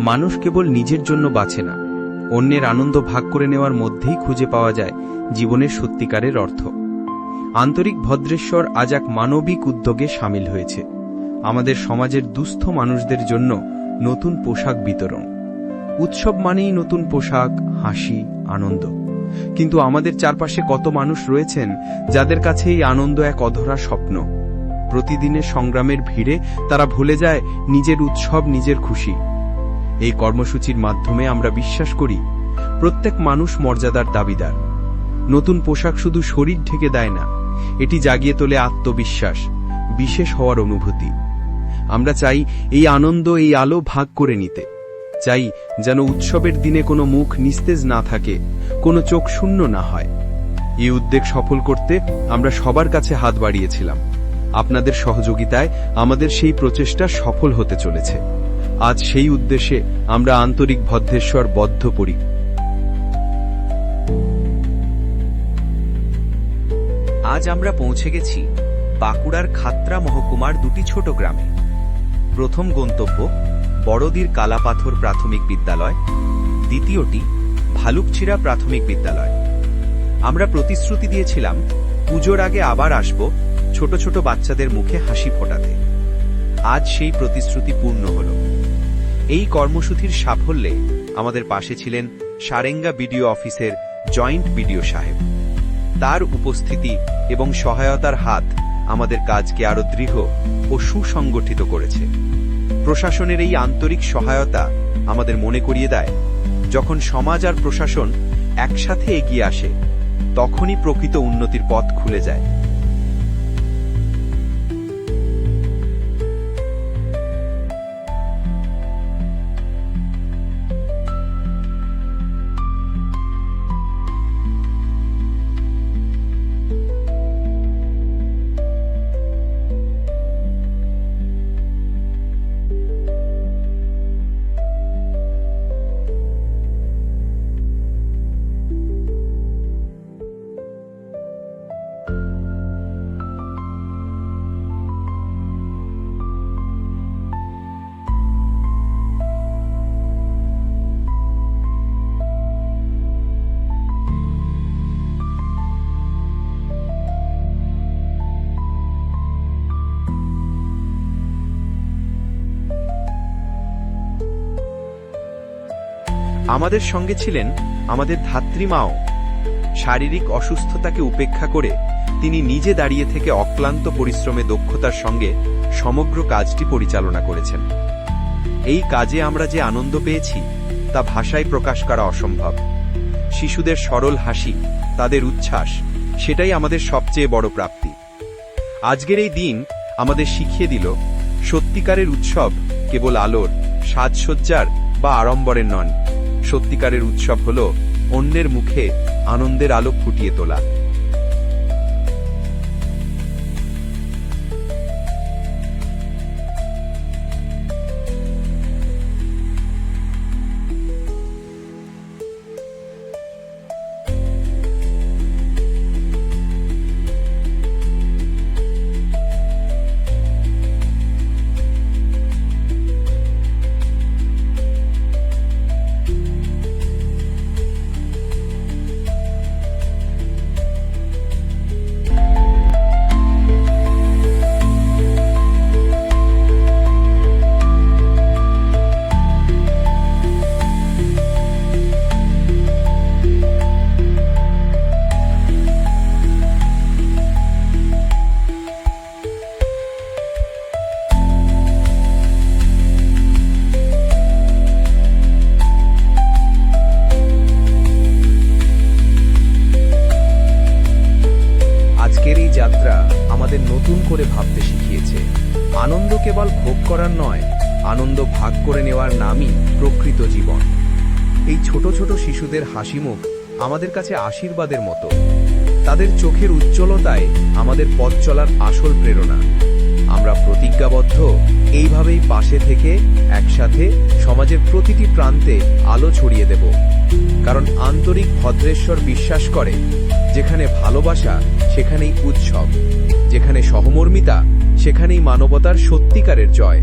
মানুষ কেবল নিজের জন্য বাঁচে না। অন্যের আনন্দ ভাগ করে নেওয়ার মধ্যেই খুঁজে পাওয়া যায় জীবনের সত্যিকারের অর্থ। আন্তরিক ভদ্রেশ্বর আজ এক মানবিক উদ্যোগে সামিল হয়েছে। আমাদের সমাজের দুস্থ মানুষদের জন্য নতুন পোশাক বিতরণ। উৎসব মানেই নতুন পোশাক, হাসি, আনন্দ। কিন্তু আমাদের চারপাশে কত মানুষ রয়েছেন যাদের কাছে এই আনন্দ এক অধরা স্বপ্ন। প্রতিদিনের সংগ্রামের ভিড়ে তারা ভুলে যায় নিজের উৎসব, নিজের খুশি। এই কর্মসূচির মাধ্যমে আমরা বিশ্বাস করি, প্রত্যেক মানুষ মর্যাদার দাবিদার। নতুন পোশাক শুধু শরীর ঢেকে দেয় না, এটি জাগিয়ে তোলে আত্মবিশ্বাস, বিশেষ হওয়ার অনুভূতি। আমরা চাই এই আনন্দ, এই আলো ভাগ করে নিতে। চাই যেন উৎসবের দিনে কোনো মুখ নিস্তেজ না থাকে, কোনো চোখ শূন্য না হয়। এই উদ্যোগ সফল করতে আমরা সবার কাছে হাত বাড়িয়েছিলাম। আপনাদের সহযোগিতায় আমাদের সেই প্রচেষ্টা সফল হতে চলেছে। আজ সেই উদ্দেশ্যে আমরা আন্তরিক ভদ্রেশ্বর বদ্ধ বদ্ধপরি আজ আমরা পৌঁছে গেছি বাঁকুড়ার খাত্রা মহকুমার দুটি ছোট গ্রামে। প্রথম গন্তব্য বড়দির কালাপাথর প্রাথমিক বিদ্যালয়, দ্বিতীয়টি ভালুকছিড়া প্রাথমিক বিদ্যালয়। আমরা প্রতিশ্রুতি দিয়েছিলাম, পুজোর আগে আবার আসব ছোট ছোট বাচ্চাদের মুখে হাসি ফোটাতে। আজ সেই প্রতিশ্রুতি পূর্ণ হল। এই কর্মসূচির সাফল্যে আমাদের পাশে ছিলেন সারেঙ্গা বিডিও অফিসের জয়েন্ট বিডিও সাহেব। তার উপস্থিতি এবং সহায়তার হাত আমাদের কাজকে আরও দৃঢ় ও সুসংগঠিত করেছে। প্রশাসনের এই আন্তরিক সহায়তা আমাদের মনে করিয়ে দেয়, যখন সমাজ আর প্রশাসন একসাথে এগিয়ে আসে, তখনই প্রকৃত উন্নতির পথ খুলে যায়। আমাদের সঙ্গে ছিলেন আমাদের ধাত্রীমাও শারীরিক অসুস্থতাকে উপেক্ষা করে তিনি নিজে দাঁড়িয়ে থেকে অক্লান্ত পরিশ্রমে দক্ষতার সঙ্গে সমগ্র কাজটি পরিচালনা করেছেন। এই কাজে আমরা যে আনন্দ পেয়েছি, তা ভাষায় প্রকাশ করা অসম্ভব। শিশুদের সরল হাসি, তাদের উচ্ছ্বাস, সেটাই আমাদের সবচেয়ে বড় প্রাপ্তি। আজকের এই দিন আমাদের শিখিয়ে দিল, সত্যিকারের উৎসব কেবল আলোর, সাজসজ্জার বা আড়ম্বরের নন সত্যিকারের উৎসব হল অন্যের মুখে আনন্দের আলো ফুটিয়ে তোলা। আজকের এই যাত্রা আমাদের নতুন করে ভাবতে শিখিয়েছে। আনন্দ কেবল ভোগ করার নয়, আনন্দ ভাগ করে নেওয়ার নামই প্রকৃত জীবন। এই ছোট ছোট শিশুদের হাসি মুখ আমাদের কাছে আশীর্বাদের মতো। তাদের চোখের উজ্জ্বলতায় আমাদের পথ চলার আসল প্রেরণা। আমরা প্রতিজ্ঞাবদ্ধ এইভাবেই পাশে থেকে একসাথে সমাজের প্রতিটি প্রান্তে আলো ছড়িয়ে দেব। কারণ আন্তরিক ভদ্রেশ্বর বিশ্বাস করে, যেখানে ভালোবাসা সেখানেই উৎসব যেখানে সহমর্মিতা সেখানেই মানবতার সত্যিকারের জয়।